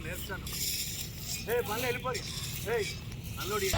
నేర్చాను ఏ మళ్ళీ వెళ్ళిపోయి ఏ అల్లుడి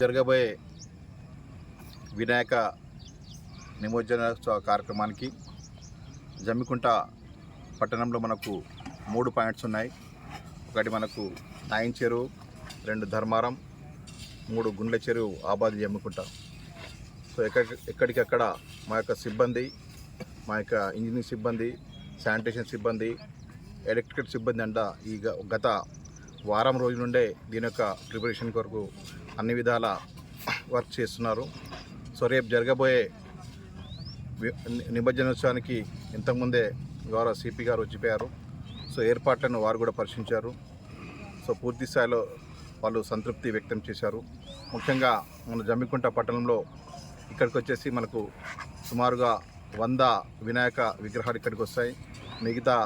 జరగబోయే వినాయక నిమజ్జనోత్సవ కార్యక్రమానికి జమ్మికుంట పట్టణంలో మనకు మూడు పాయింట్స్ ఉన్నాయి. ఒకటి మనకు నాయన్ చెరువు రెండు ధర్మారం మూడు గుండ్ల చెరువు ఆబాది జమ్మికుంట. సో ఎక్కడ ఎక్కడికక్కడ మా యొక్క సిబ్బంది మా యొక్క ఇంజనీరింగ్ సిబ్బంది శానిటేషన్ సిబ్బంది ఎలక్ట్రికల్ సిబ్బంది అంట ఈ గ- గత వారం రోజుల నుండే దీని యొక్క ప్రిపరేషన్ కొరకు అన్ని విధాల వర్క్ చేస్తున్నారు. సో రేపు జరగబోయే నిమజ్జనోత్సవానికి ఇంతకుముందే గౌరవ సిపి గారు వచ్చిపోయారు. సో ఏర్పాట్లను వారు కూడా పరిశీలించారు. సో పూర్తి స్థాయిలో వాళ్ళు సంతృప్తి వ్యక్తం చేశారు. ముఖ్యంగా మన జమ్మికుంట పట్టణంలో ఇక్కడికి వచ్చేసి మనకు సుమారుగా వంద వినాయక విగ్రహాలు ఇక్కడికి వస్తాయి. మిగతా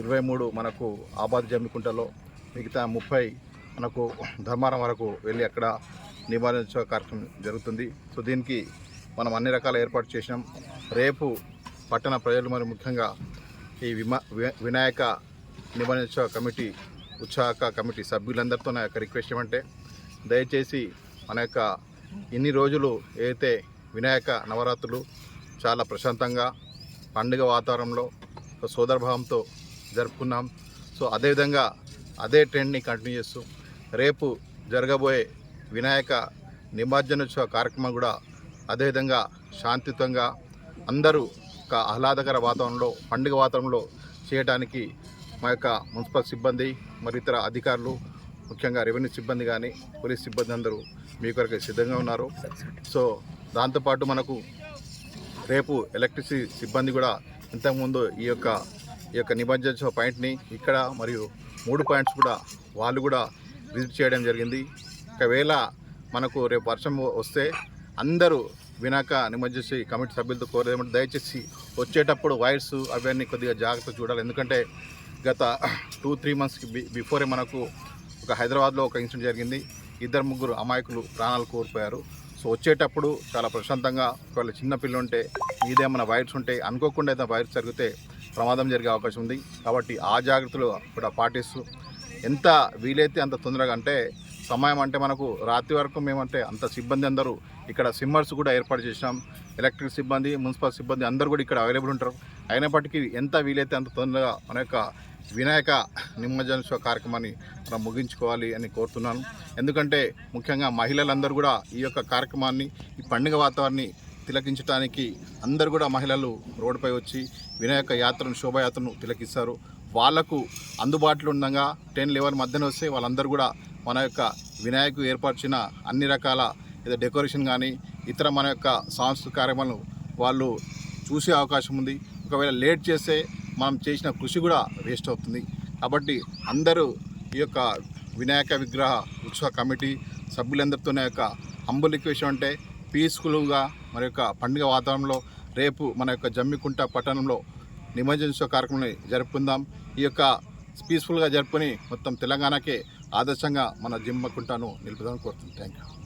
ఇరవై మూడు మనకు ఆబాద్ జమ్మికుంటలో మిగతా ముప్పై మనకు ధర్మారం వరకు వెళ్ళి అక్కడ నివారించే కార్యక్రమం జరుగుతుంది. సో దీనికి మనం అన్ని రకాల ఏర్పాటు చేసినాం. రేపు పట్టణ ప్రజలు మరి ముఖ్యంగా ఈ విమా వినాయక నిబంధన కమిటీ ఉత్సాహక కమిటీ సభ్యులందరితో నా యొక్క రిక్వెస్ట్ ఏమంటే దయచేసి మన యొక్క ఇన్ని రోజులు ఏదైతే వినాయక నవరాత్రులు చాలా ప్రశాంతంగా పండుగ వాతావరణంలో సోదరభావంతో జరుపుకున్నాం. సో అదేవిధంగా అదే ట్రెండ్ని కంటిన్యూ చేస్తూ రేపు జరగబోయే వినాయక నిమజ్జనోత్సవ కార్యక్రమం కూడా అదేవిధంగా శాంతియుతంగా అందరూ ఒక ఆహ్లాదకర వాతావరణంలో పండుగ వాతావరణంలో చేయడానికి మా యొక్క మున్సిపల్ సిబ్బంది మరి ఇతర అధికారులు ముఖ్యంగా రెవెన్యూ సిబ్బంది కానీ పోలీస్ సిబ్బంది అందరూ మీ కొరకు సిద్ధంగా ఉన్నారు. సో దాంతోపాటు మనకు రేపు ఎలక్ట్రిసిటీ సిబ్బంది కూడా ఇంతకుముందు ఈ యొక్క ఈ యొక్క నిమజ్జన పాయింట్ని ఇక్కడ మరియు మూడు పాయింట్స్ కూడా వాళ్ళు కూడా విజిట్ చేయడం జరిగింది. ఒకవేళ మనకు రేపు వర్షం వస్తే అందరూ వినాక నిమజ్జేసి కమిటీ సభ్యులతో కోరేమంటే దయచేసి వచ్చేటప్పుడు వైర్స్ అవన్నీ కొద్దిగా జాగ్రత్త చూడాలి. ఎందుకంటే గత టూ త్రీ మంత్స్కి బి బిఫోరే మనకు ఒక హైదరాబాద్లో ఒక ఇన్సిడెంట్ జరిగింది. ఇద్దరు ముగ్గురు అమాయకులు ప్రాణాలు కోల్పోయారు. సో వచ్చేటప్పుడు చాలా ప్రశాంతంగా ఒకవేళ చిన్న పిల్లలు ఉంటే ఇదేమైనా వైర్స్ ఉంటే అనుకోకుండా ఏదైనా వైర్స్ జరిగితే ప్రమాదం జరిగే అవకాశం ఉంది. కాబట్టి ఆ జాగ్రత్తలు కూడా పాటిస్తూ ఎంత వీలైతే అంత తొందరగా అంటే సమయం అంటే మనకు రాత్రి వరకు మేమంటే అంత సిబ్బంది అందరూ ఇక్కడ సిమ్మర్స్ కూడా ఏర్పాటు చేసినాం. ఎలక్ట్రిక్ సిబ్బంది మున్సిపల్ సిబ్బంది అందరూ కూడా ఇక్కడ అవైలబుల్ ఉంటారు. అయినప్పటికీ ఎంత వీలైతే అంత తొందరగా మన యొక్క వినాయక నిమజ్జనోత్సవ కార్యక్రమాన్ని మనం ముగించుకోవాలి అని కోరుతున్నాను. ఎందుకంటే ముఖ్యంగా మహిళలందరూ కూడా ఈ యొక్క కార్యక్రమాన్ని ఈ పండుగ వాతావరణాన్ని తిలకించడానికి అందరూ కూడా మహిళలు రోడ్డుపై వచ్చి వినాయక యాత్రను శోభయాత్రను తిలకిస్తారు. వాళ్ళకు అందుబాటులో ఉండగా టెన్ లెవెన్ మధ్యన వస్తే వాళ్ళందరూ కూడా మన యొక్క వినాయకు ఏర్పరిచిన అన్ని రకాల ఏదో డెకరేషన్ కానీ ఇతర మన యొక్క సాంస్కృతిక కార్యక్రమాలను వాళ్ళు చూసే అవకాశం ఉంది. ఒకవేళ లేట్ చేస్తే మనం చేసిన కృషి కూడా వేస్ట్ అవుతుంది. కాబట్టి అందరూ ఈ యొక్క వినాయక విగ్రహ ఉత్సవ కమిటీ సభ్యులందరితో యొక్క హంబుల్ రిక్వెస్ట్ అంటే పీస్ఫుల్గా మన యొక్క పండుగ వాతావరణంలో రేపు మన యొక్క జమ్మికుంట పట్టణంలో నిమజ్జనోత్సవ కార్యక్రమాన్ని జరుపుకుందాం. ఈ యొక్క పీస్ఫుల్గా జరుపుకొని మొత్తం తెలంగాణకే ఆదర్శంగా మన జిమ్మకుంటాను నిలుపుదామని కోరుతున్నాను థ్యాంక్ యూ